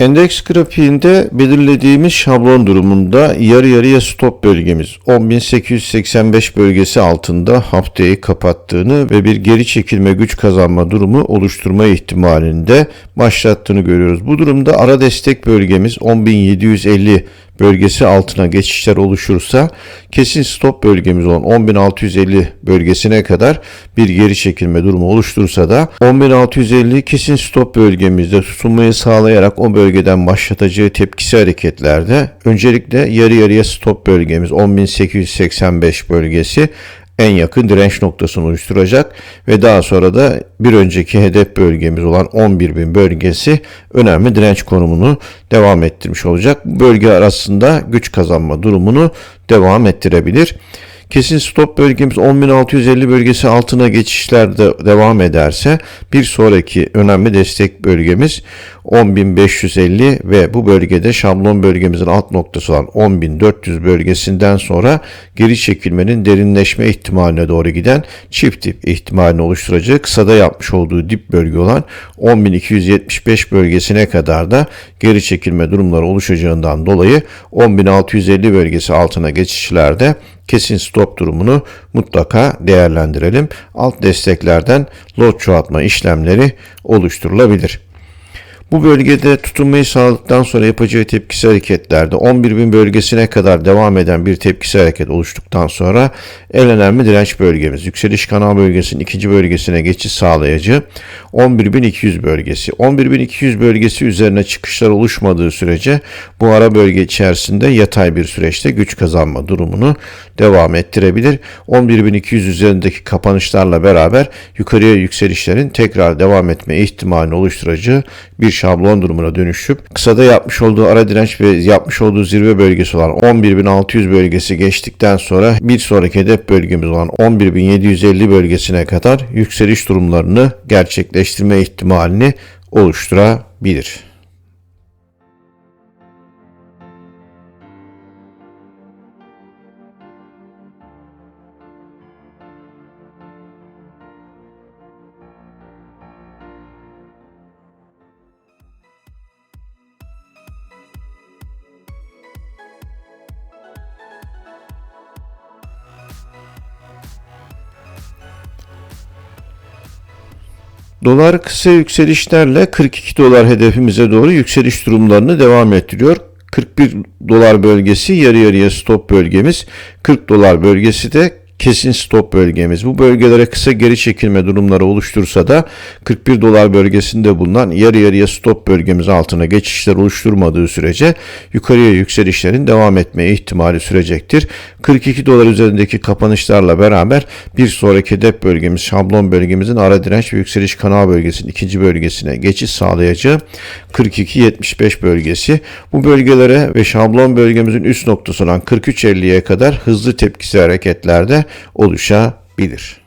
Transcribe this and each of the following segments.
Endeks grafiğinde belirlediğimiz şablon durumunda yarı yarıya stop bölgemiz 10.885 bölgesi altında haftayı kapattığını ve bir geri çekilme güç kazanma durumu oluşturma ihtimalinde başlattığını görüyoruz. Bu durumda ara destek bölgemiz 10.750 bölgesi altına geçişler oluşursa kesin stop bölgemiz olan 10.650 bölgesine kadar bir geri çekilme durumu oluştursa da 10.650 kesin stop bölgemizde tutunmayı sağlayarak o bölgeden başlatacağı tepkisi hareketlerde öncelikle yarı yarıya stop bölgemiz 10.885 bölgesi en yakın direnç noktasını oluşturacak ve daha sonra da bir önceki hedef bölgemiz olan 11.000 bölgesi önemli direnç konumunu devam ettirmiş olacak. Bu bölge arasında güç kazanma durumunu devam ettirebilir. Kesin stop bölgemiz 10.650 bölgesi altına geçişlerde devam ederse bir sonraki önemli destek bölgemiz 10.550 ve bu bölgede şablon bölgemizin alt noktası olan 10.400 bölgesinden sonra geri çekilmenin derinleşme ihtimaline doğru giden çift dip ihtimalini oluşturacağı kısada yapmış olduğu dip bölge olan 10.275 bölgesine kadar da geri çekilme durumları oluşacağından dolayı 10.650 bölgesi altına geçişlerde kesin stop durumunu mutlaka değerlendirelim. Alt desteklerden lot çoğaltma işlemleri oluşturulabilir. Bu bölgede tutunmayı sağladıktan sonra yapacağı tepkisi hareketlerde 11.000 bölgesine kadar devam eden bir tepkisi hareket oluştuktan sonra en önemli direnç bölgemiz yükseliş kanal bölgesinin ikinci bölgesine geçiş sağlayıcı 11.200 bölgesi. 11.200 bölgesi üzerine çıkışlar oluşmadığı sürece bu ara bölge içerisinde yatay bir süreçte güç kazanma durumunu devam ettirebilir. 11.200 üzerindeki kapanışlarla beraber yukarıya yükselişlerin tekrar devam etme ihtimalini oluşturacağı bir şablon durumuna dönüşüp kısada yapmış olduğu ara direnç ve yapmış olduğu zirve bölgesi olan 11.600 bölgesi geçtikten sonra bir sonraki hedef bölgemiz olan 11.750 bölgesine kadar yükseliş durumlarını gerçekleştirme ihtimalini oluşturabilir. Dolar kısa yükselişlerle 42 dolar hedefimize doğru yükseliş durumlarını devam ettiriyor. 41 dolar bölgesi yarı yarıya stop bölgemiz. 40 dolar bölgesi de kesin stop bölgemiz. Bu bölgelere kısa geri çekilme durumları oluştursa da 41 dolar bölgesinde bulunan yarı yarıya stop bölgemiz altına geçişler oluşturmadığı sürece yukarıya yükselişlerin devam etmeye ihtimali sürecektir. 42 dolar üzerindeki kapanışlarla beraber bir sonraki hedef bölgemiz şablon bölgemizin ara direnç ve yükseliş kanal bölgesinin ikinci bölgesine geçiş sağlayacağı 42-75 bölgesi. Bu bölgelere ve şablon bölgemizin üst noktası olan 43.50'ye kadar hızlı tepkisi hareketlerde oluşabilir.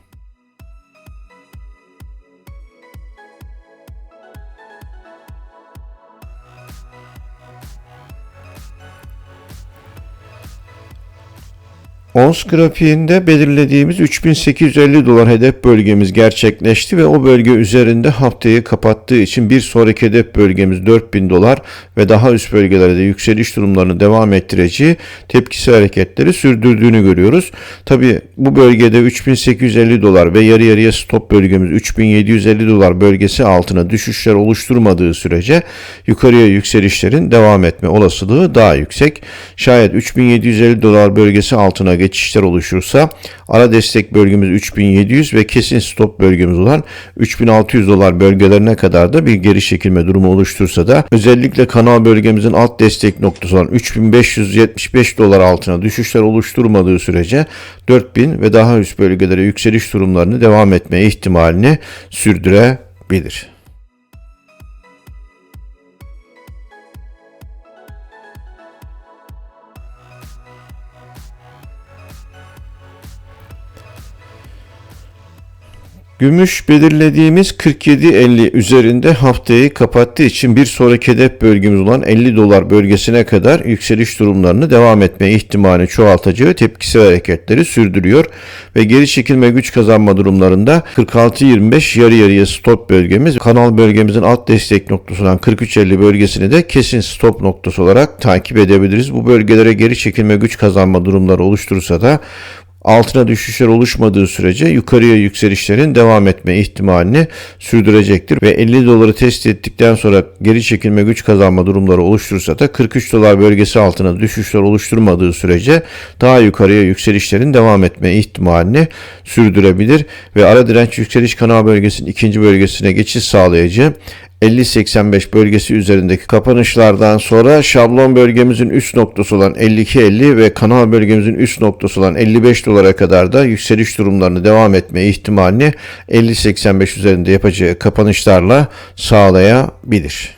Ons grafiğinde belirlediğimiz 3850 dolar hedef bölgemiz gerçekleşti ve o bölge üzerinde haftayı kapattığı için bir sonraki hedef bölgemiz 4000 dolar ve daha üst bölgelerde yükseliş durumlarını devam ettireceği tepkisi hareketleri sürdürdüğünü görüyoruz. Tabi bu bölgede 3850 dolar ve yarı yarıya stop bölgemiz 3750 dolar bölgesi altına düşüşler oluşturmadığı sürece yukarıya yükselişlerin devam etme olasılığı daha yüksek. Şayet 3750 dolar bölgesi altına geçişler oluşursa ara destek bölgemiz 3700 ve kesin stop bölgemiz olan 3600 dolar bölgelerine kadar da bir geri çekilme durumu oluştursa da özellikle kanal bölgemizin alt destek noktası olan 3575 dolar altına düşüşler oluşturmadığı sürece 4000 ve daha üst bölgelere yükseliş durumlarını devam etmeye ihtimalini sürdürebilir. Gümüş belirlediğimiz 47.50 üzerinde haftayı kapattığı için bir sonraki hedef bölgemiz olan 50 dolar bölgesine kadar yükseliş durumlarını devam etme ihtimali çoğaltacağı tepkisel hareketleri sürdürüyor ve geri çekilme güç kazanma durumlarında 46.25 yarı yarıya stop bölgemiz kanal bölgemizin alt destek noktası olan 43.50 bölgesini de kesin stop noktası olarak takip edebiliriz. Bu bölgelere geri çekilme güç kazanma durumları oluşturursa da altına düşüşler oluşmadığı sürece yukarıya yükselişlerin devam etme ihtimalini sürdürecektir. Ve 50 doları test ettikten sonra geri çekilme güç kazanma durumları oluşturursa da 43 dolar bölgesi altına düşüşler oluşturmadığı sürece daha yukarıya yükselişlerin devam etme ihtimalini sürdürebilir. Ve ara direnç yükseliş kanal bölgesinin ikinci bölgesine geçiş sağlayıcı 50-85 bölgesi üzerindeki kapanışlardan sonra şablon bölgemizin üst noktası olan 52-50 ve kanal bölgemizin üst noktası olan 55 dolara kadar da yükseliş durumlarını devam etme ihtimalini 50-85 üzerinde yapacağı kapanışlarla sağlayabilir.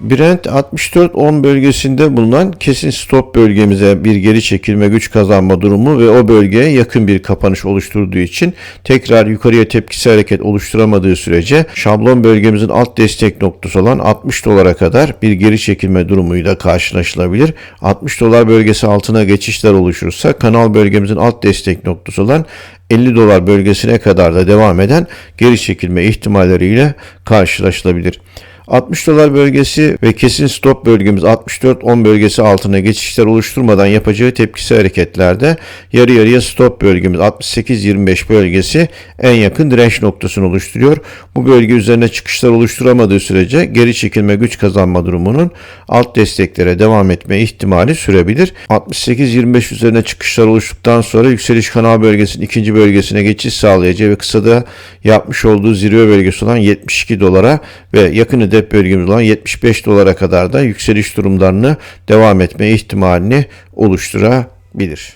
Brent 64-10 bölgesinde bulunan kesin stop bölgemize bir geri çekilme güç kazanma durumu ve o bölgeye yakın bir kapanış oluşturduğu için tekrar yukarıya tepkisi hareket oluşturamadığı sürece şablon bölgemizin alt destek noktası olan 60 dolara kadar bir geri çekilme durumuyla karşılaşılabilir. 60 dolar bölgesi altına geçişler oluşursa kanal bölgemizin alt destek noktası olan 50 dolar bölgesine kadar da devam eden geri çekilme ihtimalleriyle karşılaşılabilir. 60 dolar bölgesi ve kesin stop bölgemiz 64-10 bölgesi altına geçişler oluşturmadan yapacağı tepkisi hareketlerde yarı yarıya stop bölgemiz 68-25 bölgesi en yakın direnç noktasını oluşturuyor. Bu bölge üzerine çıkışlar oluşturamadığı sürece geri çekilme güç kazanma durumunun alt desteklere devam etme ihtimali sürebilir. 68-25 üzerine çıkışlar oluştuktan sonra yükseliş kanal bölgesinin ikinci bölgesine geçiş sağlayacağı ve kısada yapmış olduğu zirve bölgesi olan 72 dolara ve yakın hedef bölgemiz olan 75 dolara kadar da yükseliş durumlarını devam etme ihtimalini oluşturabilir.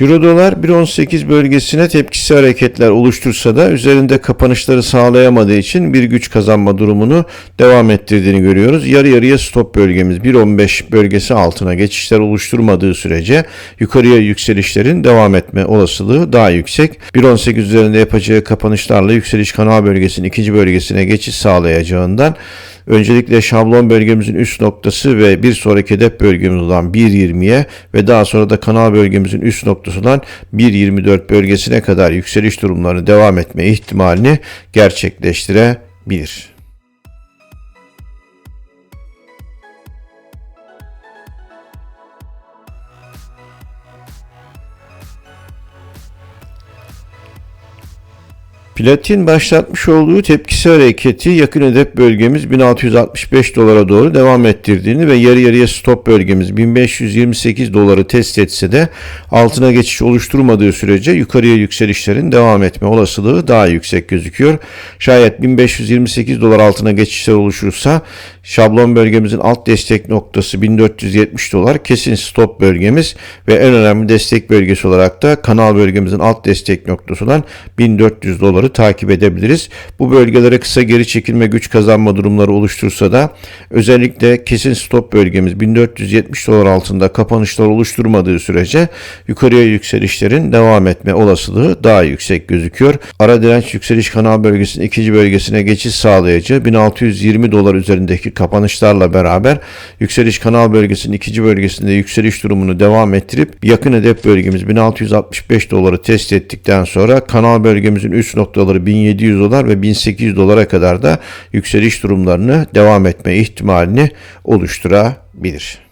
Euro dolar 1.18 bölgesine tepkisi hareketler oluştursa da üzerinde kapanışları sağlayamadığı için bir güç kazanma durumunu devam ettirdiğini görüyoruz. Yarı yarıya stop bölgemiz 1.15 bölgesi altına geçişler oluşturmadığı sürece yukarıya yükselişlerin devam etme olasılığı daha yüksek. 1.18 üzerinde yapacağı kapanışlarla yükseliş kanal bölgesinin ikinci bölgesine geçiş sağlayacağından Öncelikle şablon bölgemizin üst noktası ve bir sonraki hedef bölgemiz olan 1.20'ye ve daha sonra da kanal bölgemizin üst noktası olan 1.24 bölgesine kadar yükseliş durumlarını devam etme ihtimalini gerçekleştirebilir. Platin başlatmış olduğu tepkisi hareketi yakın hedef bölgemiz 1665 dolara doğru devam ettirdiğini ve yarı yarıya stop bölgemiz 1528 doları test etse de altına geçiş oluşturmadığı sürece yukarıya yükselişlerin devam etme olasılığı daha yüksek gözüküyor. Şayet 1528 dolar altına geçişler oluşursa şablon bölgemizin alt destek noktası 1470 dolar kesin stop bölgemiz ve en önemli destek bölgesi olarak da kanal bölgemizin alt destek noktası olan 1400 doları durumları takip edebiliriz. Bu bölgelere kısa geri çekilme güç kazanma durumları oluştursa da özellikle kesin stop bölgemiz 1470 dolar altında kapanışlar oluşturmadığı sürece yukarıya yükselişlerin devam etme olasılığı daha yüksek gözüküyor. Ara direnç yükseliş kanal bölgesinin ikinci bölgesine geçiş sağlayıcı 1620 dolar üzerindeki kapanışlarla beraber yükseliş kanal bölgesinin ikinci bölgesinde yükseliş durumunu devam ettirip yakın hedef bölgemiz 1665 doları test ettikten sonra kanal bölgemizin üst nokta noktaları 1700 dolar ve 1800 dolara kadar da yükseliş durumlarını devam etme ihtimalini oluşturabilir.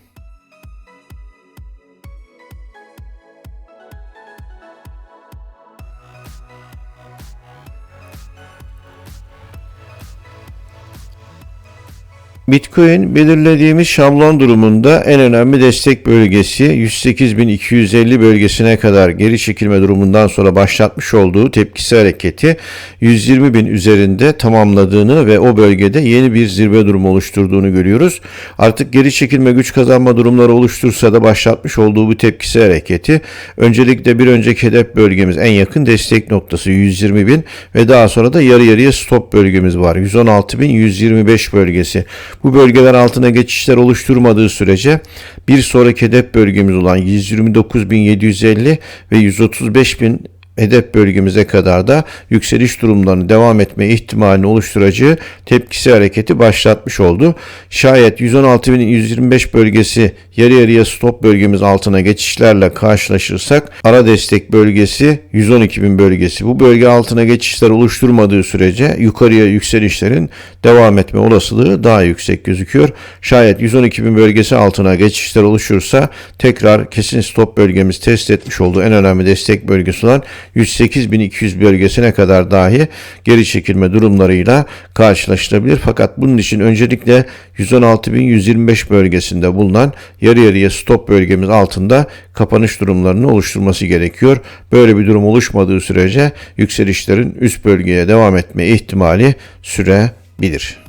Bitcoin belirlediğimiz şablon durumunda en önemli destek bölgesi 108.250 bölgesine kadar geri çekilme durumundan sonra başlatmış olduğu tepkisi hareketi 120.000 üzerinde tamamladığını ve o bölgede yeni bir zirve durumu oluşturduğunu görüyoruz. Artık geri çekilme güç kazanma durumları oluştursa da başlatmış olduğu bu tepkisi hareketi öncelikle bir önceki hedef bölgemiz en yakın destek noktası 120.000 ve daha sonra da yarı yarıya stop bölgemiz var 116.125 bölgesi. Bu bölgeler altına geçişler oluşturmadığı sürece bir sonraki hedef bölgemiz olan 129.750 ve 135.000 hedef bölgemize kadar da yükseliş durumlarını devam etme ihtimalini oluşturacağı tepkisi hareketi başlatmış oldu. Şayet 116.125 bölgesi yarı yarıya stop bölgemiz altına geçişlerle karşılaşırsak ara destek bölgesi 112.000 bölgesi. Bu bölge altına geçişler oluşturmadığı sürece yukarıya yükselişlerin devam etme olasılığı daha yüksek gözüküyor. Şayet 112.000 bölgesi altına geçişler oluşursa tekrar kesin stop bölgemiz test etmiş olduğu en önemli destek bölgesi olan 108.200 bölgesine kadar dahi geri çekilme durumlarıyla karşılaşılabilir. Fakat bunun için öncelikle 116.125 bölgesinde bulunan yarı yarıya stop bölgemiz altında kapanış durumlarını oluşturması gerekiyor. Böyle bir durum oluşmadığı sürece yükselişlerin üst bölgeye devam etme ihtimali sürebilir.